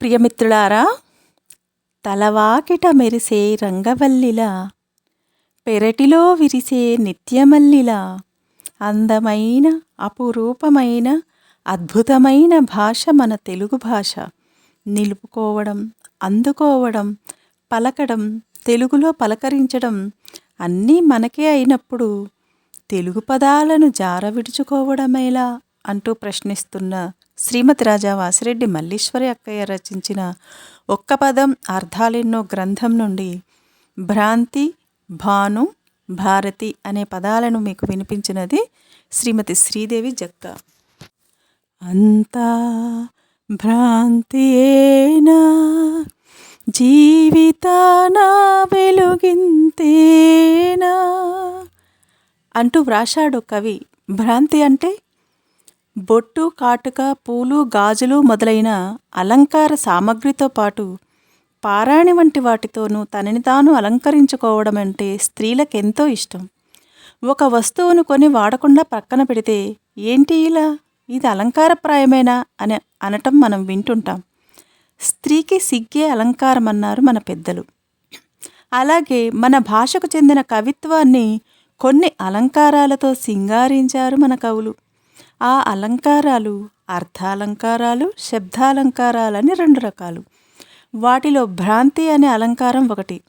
ప్రియమిత్రులారా తలవాకిట మెరిసే రంగవల్లిలా పెరటిలో విరిసే నిత్యమల్లిలా అందమైన అపురూపమైన అద్భుతమైన భాష మన తెలుగు భాష. నిలుపుకోవడం అందుకోవడం పలకడం తెలుగులో పలకరించడం అన్నీ మనకే అయినప్పుడు తెలుగు పదాలను జార విడుచుకోవడమేలా అంటూ ప్రశ్నిస్తున్న శ్రీమతి రాజా వాసిరెడ్డి మల్లీశ్వరి అక్కయ్య రచించిన ఒక్క పదం అర్థాలెన్నో గ్రంథం నుండి భ్రాంతి భాను భారతి అనే పదాలను మీకు వినిపించినది శ్రీమతి శ్రీదేవి జక్క అంతా భ్రాంతియేనా? జీవితాన వెలుగింతేనా? అంటూ వ్రాశాడు కవి. భ్రాంతి అంటే బొట్టు కాటుక పూలు గాజులు మొదలైన అలంకార సామగ్రితో పాటు పారాణి వంటి వాటితోనూ తనని తాను అలంకరించుకోవడం అంటే స్త్రీలకెంతో ఇష్టం. ఒక వస్తువును కొని వాడకుండా పక్కన పెడితే ఏంటి ఇలా? ఇది అలంకారప్రాయమేనా? అని అనటం మనం వింటుంటాం. స్త్రీకి సిగ్గే అలంకారం అన్నారు మన పెద్దలు. అలాగే మన భాషకు చెందిన కవిత్వాన్ని కొన్ని అలంకారాలతో సింగారించారు మన కవులు. ఆ అలంకారాలు అర్థాలంకారాలు శబ్దాలంకారాలని రెండు రకాలు. వాటిలో భ్రాంతి అనే అలంకారం ఒకటి.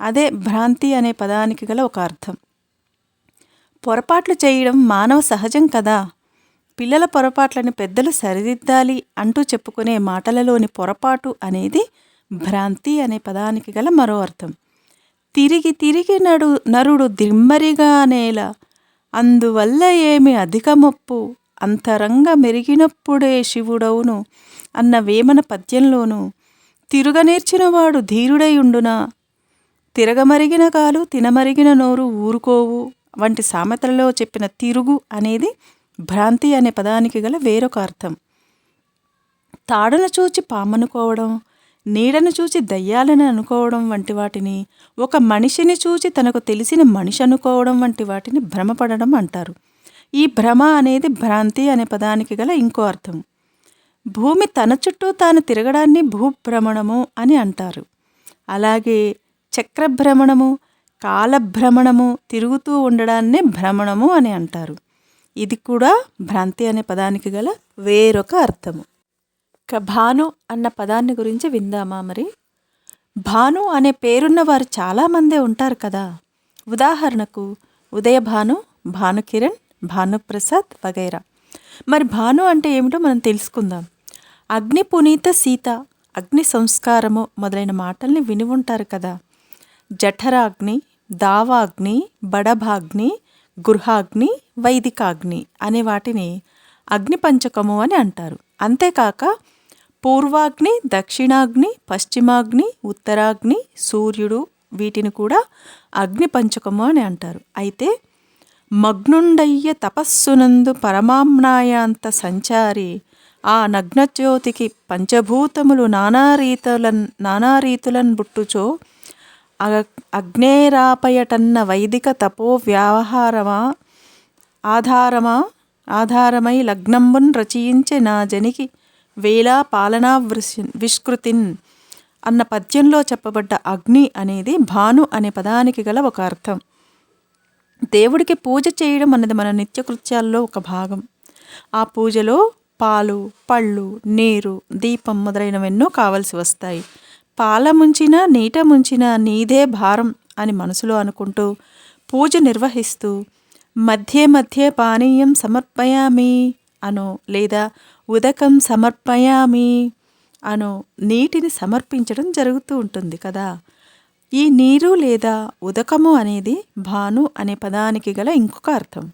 అదే భ్రాంతి అనే పదానికి గల ఒక అర్థం. పొరపాట్లు చేయడం మానవ సహజం కదా? పిల్లల పొరపాట్లని పెద్దలు సరిదిద్దాలి అంటూ చెప్పుకునే మాటలలోని పొరపాటు అనేది భ్రాంతి అనే పదానికి గల మరో అర్థం. తిరిగి తిరిగి నడు నరుడు దిమ్మరిగా నేల అందువల్ల ఏమి అధిక మొప్పు అంతరంగ మెరిగినప్పుడే శివుడవును అన్న వేమన పద్యంలోనూ తిరుగనేర్చినవాడు ధీరుడై ఉండునా తిరగమరిగిన కాలు తినమరిగిన నోరు ఊరుకోవు. వంటి సామెతలలో చెప్పిన తిరుగు అనేది భ్రాంతి అనే పదానికి గల వేరొక అర్థం. తాడను చూచి పామనుకోవడం నీడను చూచి దయ్యాలని అనుకోవడం వంటి వాటిని ఒక మనిషిని చూచి తనకు తెలిసిన మనిషి అనుకోవడం వంటి వాటిని భ్రమపడడం అంటారు. ఈ భ్రమ అనేది భ్రాంతి అనే పదానికి గల ఇంకో అర్థం. భూమి తన చుట్టూ తాను తిరగడాన్ని భూభ్రమణము అని అంటారు. అలాగే చక్రభ్రమణము కాలభ్రమణము తిరుగుతూ ఉండడాన్నే భ్రమణము అని అంటారు. ఇది కూడా భ్రాంతి అనే పదానికి గల వేరొక అర్థము. ఇక భాను అన్న పదాన్ని గురించి విందామా మరి? భాను అనే పేరున్న వారు చాలామందే ఉంటారు కదా. ఉదాహరణకు ఉదయభాను భానుకిరణ్ భానుప్రసాద్ వగైరా. మరి భాను అంటే ఏమిటో మనం తెలుసుకుందాం. అగ్ని పునీత సీత అగ్ని సంస్కారము మొదలైన మాటల్ని విని ఉంటారు కదా. జఠరాగ్ని దావాగ్ని బడభాగ్ని గృహాగ్ని వైదికాగ్ని అనే వాటిని అగ్నిపంచకము అని అంటారు. అంతేకాక పూర్వాగ్ని దక్షిణాగ్ని పశ్చిమాగ్ని ఉత్తరాగ్ని సూర్యుడు వీటిని కూడా అగ్నిపంచకము అని అంటారు. అయితే మగ్నుండయ్య తపస్సునందు పరమామ్నాయాంత సంచారి ఆ నగ్నజ్యోతికి పంచభూతములు నానారీతులన్ నానారీతులన్ బుట్టుచో అగ్నేరాపయటన్న వైదిక తపో వ్యవహారమా ఆధారమా ఆధారమై లగ్నంబున్ రచయించే నా జనికి వేలా పాలనా విష్కృతిన్ అన్న పద్యంలో చెప్పబడ్డ అగ్ని అనేది భాను అనే పదానికి గల ఒక అర్థం. దేవుడికి పూజ చేయడం అన్నది మన నిత్యకృత్యాల్లో ఒక భాగం. ఆ పూజలో పాలు పళ్ళు నీరు దీపం మొదలైనవెన్నో కావలసి వస్తాయి. పాల ముంచినా నీట ముంచినా నీదే భారం అని మనసులో అనుకుంటూ పూజ నిర్వహిస్తూ మధ్య మధ్య పానీయం సమర్పయామి అనో లేదా ఉదకం సమర్పయామి అనో నీటిని సమర్పించడం జరుగుతూ ఉంటుంది కదా. ఈ నీరు లేదా ఉదకము అనేది భాను అనే పదానికి గల ఇంకొక అర్థం.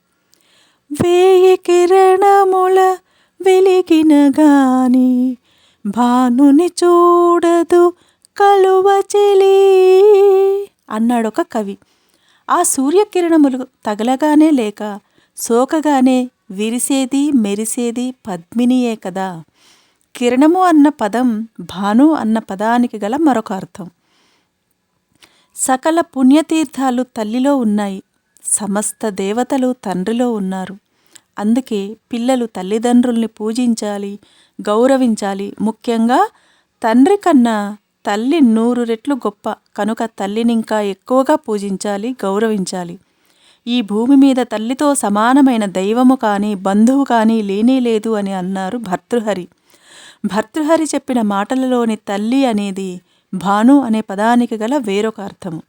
వేయి కిరణముల వెలిగిన గాని భానుని చూడదు కలువ చెలి అన్నాడొక కవి. ఆ సూర్యకిరణములు తగలగానే లేక సోకగానే విరిసేది మెరిసేది పద్మినియే కదా. కిరణము అన్న పదం భాను అన్న పదానికి గల మరొక అర్థం. సకల పుణ్యతీర్థాలు తల్లిలో ఉన్నాయి సమస్త దేవతలు తండ్రిలో ఉన్నారు. అందుకే పిల్లలు తల్లిదండ్రుల్ని పూజించాలి గౌరవించాలి. ముఖ్యంగా తండ్రి కన్నా తల్లి నూరు రెట్లు గొప్ప. కనుక తల్లిని ఇంకా ఎక్కువగా పూజించాలి గౌరవించాలి. ఈ భూమి మీద తల్లితో సమానమైన దైవము కానీ బంధువు కానీ లేనే లేదు అని అన్నారు భర్తృహరి. భర్తృహరి చెప్పిన మాటలలోని తల్లి అనేది భాను అనే పదానికి గల వేరొక అర్థము.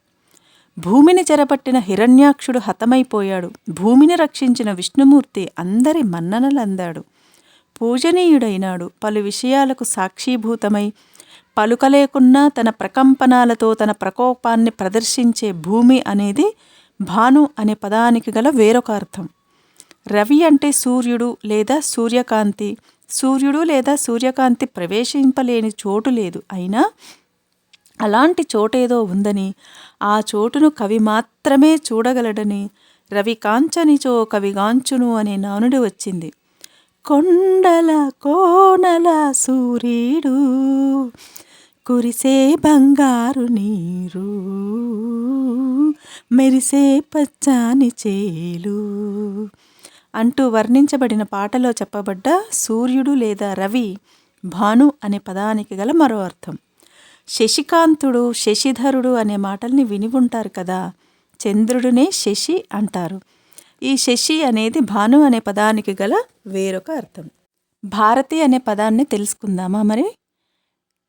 భూమిని చెరపట్టిన హిరణ్యాక్షుడు హతమైపోయాడు. భూమిని రక్షించిన విష్ణుమూర్తి అందరి మన్ననలందాడు. పూజనీయుడైనాడు. పలు విషయాలకు సాక్షీభూతమై పలుకలేకున్నా తన ప్రకంపనాలతో తన ప్రకోపాన్ని ప్రదర్శించే భూమి అనేది భాను అనే పదానికి గల వేరొక అర్థం. రవి అంటే సూర్యుడు లేదా సూర్యకాంతి. సూర్యుడు లేదా సూర్యకాంతి ప్రవేశింపలేని చోటు లేదు. అయినా అలాంటి చోటేదో ఉందని ఆ చోటును కవి మాత్రమే చూడగలడని రవి కాంచనిచో కవిగాంచును అనే నానుడి వచ్చింది. కొండల కోనల సూర్యుడు కురిసే బంగారు నీరు మెరిసే పచ్చాని చేలు అంటూ వర్ణించబడిన పాటలో చెప్పబడ్డ సూర్యుడు లేదా రవి భాను అనే పదానికి గల మరో అర్థం. శశికాంతుడు శశిధరుడు అనే మాటల్ని విని ఉంటారు కదా. చంద్రుడినే శశి అంటారు. ఈ శశి అనేది భాను అనే పదానికి గల వేరొక అర్థం. భారతి అనే పదాన్ని తెలుసుకుందామా మరి?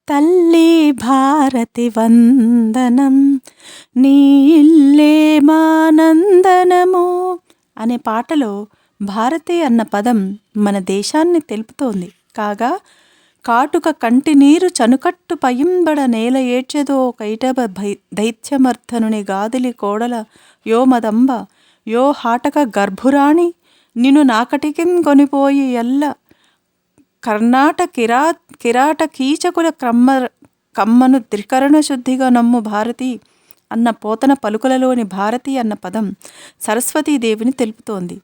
తల్లి భారతి వందనం నీ ఇల్లే మానందనము అనే పాటలో భారతి అన్న పదం మన దేశాన్ని తెలుపుతోంది. కాగా కాటుక కంటినీరు చనుకట్టు పయింబడ నేల ఏడ్చెదో కైటబ భై దైత్యమర్థనుని గాదిలి కోడల యో మదంబ యో హాటక గర్భురాణి నిన్ను నాకటికిన్ కొనిపోయి ఎల్ల. కర్ణాట కిరా కిరాట కీచకుల క్రమ్మ కమ్మను త్రికరణ శుద్ధిగా నమ్ము భారతి అన్న పోతన పలుకులలోని భారతి అన్న పదం సరస్వతీదేవిని తెలుపుతోంది.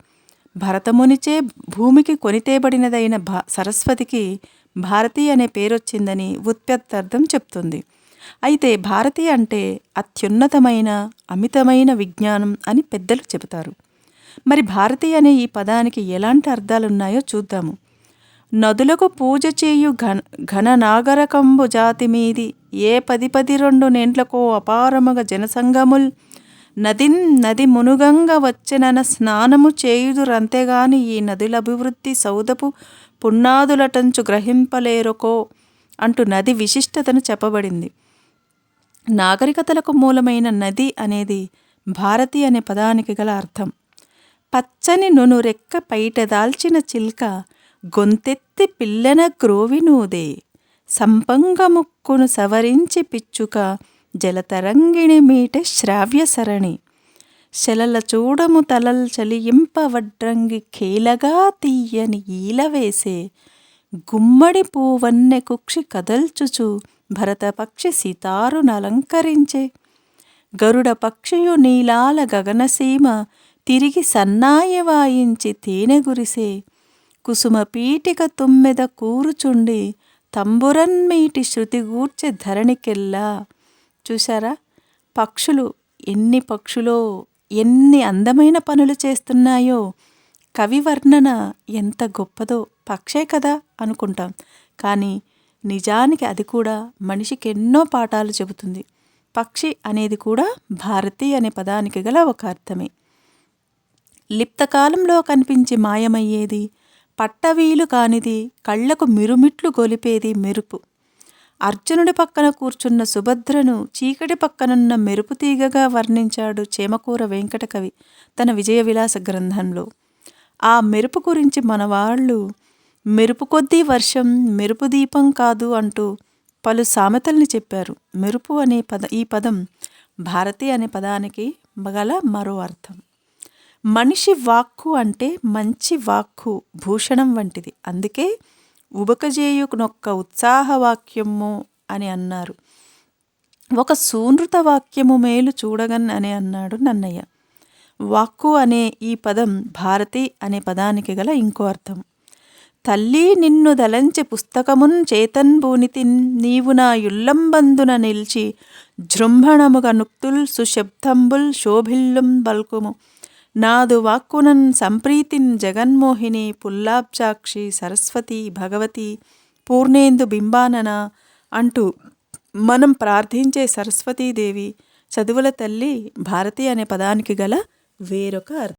భరతమునిచే భూమికి కొనితేబడినదైన భా సరస్వతికి భారతి అనే పేరొచ్చిందని ఉత్పత్తర్థం చెప్తుంది. అయితే భారతి అంటే అత్యున్నతమైన అమితమైన విజ్ఞానం అని పెద్దలు చెబుతారు. మరి భారతి అనే ఈ పదానికి ఎలాంటి అర్థాలున్నాయో చూద్దాము. నదులకు పూజ చేయు ఘన ఘననాగరకంబు జాతి మీది ఏ పది పది రెండు నేంట్లకో అపారముగా జనసంగముల్ నదిన్ నది మునుగంగ వచ్చెనన స్నానము చేయుదురంతేగాని ఈ నదుల అభివృద్ధి సౌదపు పున్నాదులటంచు గ్రహింపలేరుకో అంటూ నది విశిష్టతను చెప్పబడింది. నాగరికతలకు మూలమైన నది అనేది భారతి అనే పదానికి గల అర్థం. పచ్చని నును రెక్క పైట దాల్చిన చిల్క గొంతెత్తి పిల్లన గ్రోవినూదే. సంపంగముక్కును సవరించి పిచ్చుక జలతరంగిణి మీట శ్రావ్య సరణి శలల చూడము తలల్ చలియింప వడ్రంగి ఖేలగా తీయని ఈల వేసే. గుమ్మడి పూవన్నె కుక్షి కదల్చుచు భరతపక్షి సితారునలంకరించే గరుడ పక్షియు నీలాల గగనసీమ తిరిగి సన్నాయ వాయించి తేనె గురిసే. కుసుమ పీటిక తుమ్మెద కూరుచుండి తంబురన్మీటి శృతిగూర్చి ధరణికెల్లా. చూసారా పక్షులు ఎన్ని పక్షులో ఎన్ని అందమైన పనులు చేస్తున్నాయో. కవి వర్ణన ఎంత గొప్పదో పక్షే కదా అనుకుంటాం. కానీ నిజానికి అది కూడా మనిషికి ఎన్నో పాఠాలు చెబుతుంది. పక్షి అనేది కూడా భారతి అనే పదానికి గల ఒక అర్థమే. లిప్తకాలంలో కనిపించి మాయమయ్యేది పట్టవీలు కానిది కళ్ళకు మిరుమిట్లు గొలిపేది మెరుపు. అర్జునుడి పక్కన కూర్చున్న సుభద్రను చీకటి పక్కనున్న మెరుపు తీగగా వర్ణించాడు చేమకూర వెంకటకవి తన విజయ విలాస గ్రంథంలో. ఆ మెరుపు గురించి మనవాళ్ళు మెరుపు కొద్దీ వర్షం మెరుపు దీపం కాదు అంటూ పలు సామెతల్ని చెప్పారు. మెరుపు అనే పద ఈ పదం భారతి అనే పదానికి గల మరో అర్థం. మనిషి వాక్కు అంటే మంచి వాక్కు భూషణం వంటిది. అందుకే ఉబకజేయునొక్క ఉత్సాహవాక్యము అని అన్నారు. ఒక సూనృత వాక్యము మేలు చూడగన్ అని అన్నాడు నన్నయ్య. వాక్కు అనే ఈ పదం భారతి అనే పదానికి గల ఇంకో అర్థం. తల్లి నిన్ను దలంచి పుస్తకమున్ చేతన్ భూనితిన్ నీవు నా యుల్లంబందున నిలిచి జృంభణముగ నుక్తుల్ సుశబ్దంబుల్ శోభిల్లుం బల్కుము. నాదు వాక్కునన్ సంప్రీతిన్ జగన్మోహిని పుల్లాబ్జాక్షి సరస్వతి భగవతి పూర్ణేందు బింబానన అంటూ మనం ప్రార్థించే సరస్వతీదేవి చదువుల తల్లి భారతి అనే పదానికి గల వేరొక అర్థం.